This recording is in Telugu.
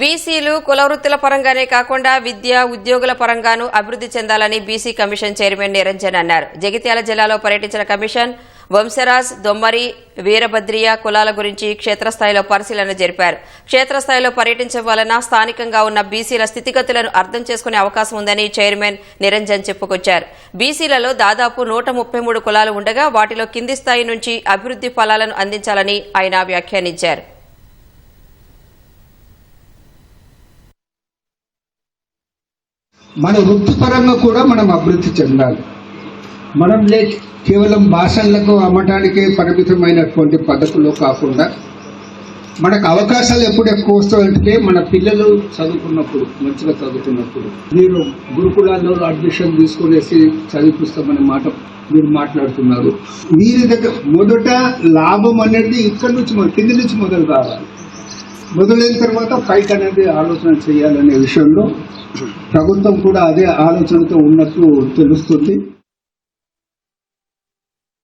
బీసీలు కులవృత్తుల పరంగానే కాకుండా విద్య ఉద్యోగుల పరంగానూ అభివృద్ధి చెందాలని బీసీ కమిషన్ చైర్మన్ నిరంజన్ అన్నారు. జగిత్యాల జిల్లాలో పర్యటించిన కమిషన్ వంశరాజ్ దొమ్మరి వీరభద్రియ కులాల గురించి క్షేత్రస్థాయిలో పరిశీలన జరిపారు. క్షేత్రస్థాయిలో పర్యటించడం వలన స్థానికంగా ఉన్న బీసీల స్థితిగతులను అర్థం చేసుకునే అవకాశం ఉందని చైర్మన్ నిరంజన్ చెప్పుకొచ్చారు. బీసీలలో దాదాపు నూట ముప్పై మూడు కులాలు ఉండగా వాటిలో కింది స్థాయి నుంచి అభివృద్ధి ఫలాలను అందించాలని ఆయన వ్యాఖ్యానించారు. మన వృత్తిపరంగా కూడా మనం అభివృద్ధి చెందాలి. మనం లే కేవలం భాషలకు అమ్మటానికే పరిమితమైనటువంటి పద్ధతుల్లో కాకుండా మనకు అవకాశాలు ఎప్పుడు ఎక్కువ వస్తాయంటే మన పిల్లలు చదువుకున్నప్పుడు మంచిగా చదువుకున్నప్పుడు. మీరు గురుకులాల్లో అడ్మిషన్ తీసుకునేసి చదివిపిస్తామనే మాట మీరు మాట్లాడుతున్నారు. వీరి దగ్గర మొదట లాభం అనేది ఇక్కడి నుంచి మొదలు కింది నుంచి మొదలు కావాలి. మొదలైన తర్వాత పైకి అనేది ఆలోచన చేయాలనే విషయంలో ప్రభుత్వం కూడా అదే ఆలోచనతో ఉన్నట్లు తెలుస్తుంది.